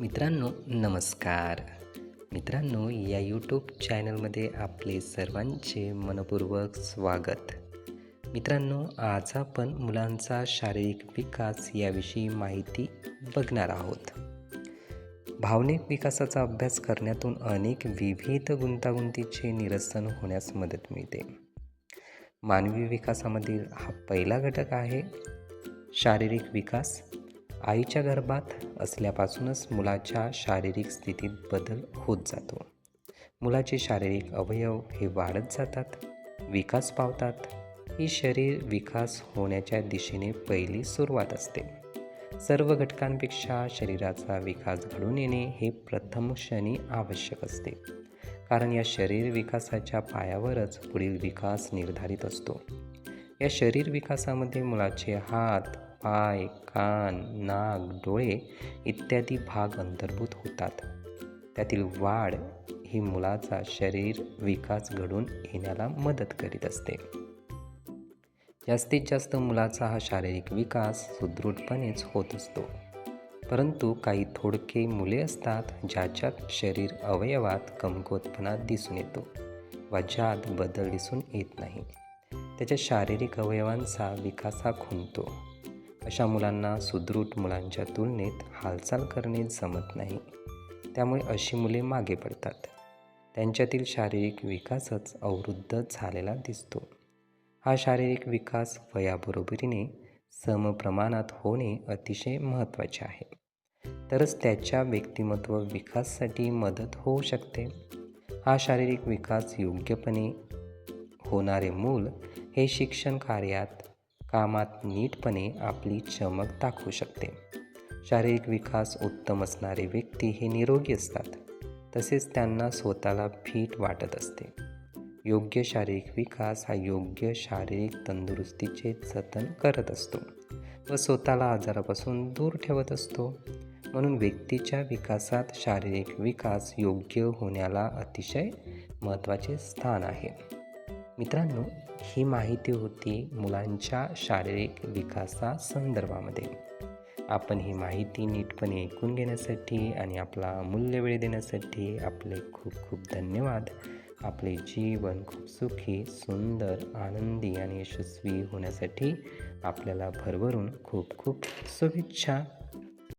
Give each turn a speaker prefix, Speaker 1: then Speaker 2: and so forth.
Speaker 1: मित्रांनो नमस्कार. मित्रांनो या यूट्यूब चॅनलमध्ये आपले सर्वांचे मनपूर्वक स्वागत. मित्रांनो आज आपण मुलांचा शारीरिक विकास याविषयी माहिती बघणार आहोत. भावनिक विकासाचा अभ्यास करण्यातून अनेक विविध गुंतागुंतीचे निरसन होण्यास मदत मिळते. मानवी विकासामधील हा पहिला घटक आहे शारीरिक विकास. आईच्या गर्भात असल्यापासूनच मुलाच्या शारीरिक स्थितीत बदल होत जातो. मुलाचे शारीरिक अवयव हे वाढत जातात विकास पावतात. ही शरीर विकास होण्याच्या दिशेने पहिली सुरुवात असते. सर्व घटकांपेक्षा शरीराचा विकास घडून येणे हे प्रथम क्षणी आवश्यक असते. कारण या शरीर विकासाच्या पायावरच पुढील विकास निर्धारित असतो. या शरीर विकासामध्ये मुलाचे हात पाय कान नाक डोळे इत्यादी भाग अंतर्भूत होतात. त्यातील वाढ ही मुलाचा शरीर विकास घडून येण्याला मदत करीत असते. जास्तीत जास्त मुलाचा हा शारीरिक विकास सुदृढपणेच होत असतो. परंतु काही थोडके मुले असतात ज्याच्यात शरीर अवयवात कमकुवतपणा दिसून येतो व ज्यात बदल दिसून येत नाही. त्याच्या शारीरिक अवयवांचा विकास हा खुंटतो. अशा मुलांना सुदृढ मुलांच्या तुलनेत हालचाल करणे जमत नाही. त्यामुळे अशी मुले मागे पडतात. त्यांच्यातील शारीरिक विकासच अवरुद्ध झालेला दिसतो. हा शारीरिक विकास वयाबरोबरीने समप्रमाणात होणे अतिशय महत्त्वाचे आहे. तरच त्याच्या व्यक्तिमत्व विकासासाठी मदत होऊ शकते. हा शारीरिक विकास योग्यपणे होणारे मूल हे शिक्षण कार्यात कामात नीटपणे आपली चमक दाखवू शकते. शारीरिक विकास उत्तम असणारे व्यक्ती हे निरोगी असतात. तसेच त्यांना स्वतःला फिट वाटत असते. योग्य शारीरिक विकास हा योग्य शारीरिक तंदुरुस्तीचे जतन करत असतो व स्वतःला आजारापासून दूर ठेवत असतो. म्हणून व्यक्तीच्या विकासात शारीरिक विकास योग्य होण्याला अतिशय महत्त्वाचे स्थान आहे. मित्रांनो ही माहिती होती मुलांच्या शारीरिक विकासा संदर्भामध्ये. आपण ही माहिती नीटपणे ऐकून घेण्यासाठी आणि आपला मूल्य वेळ देण्यासाठी आपले खूप खूप धन्यवाद. आपले जीवन खूप सुखी सुंदर आनंदी आणि यशस्वी होण्यासाठी आपल्याला भरभरून खूप खूप शुभेच्छा.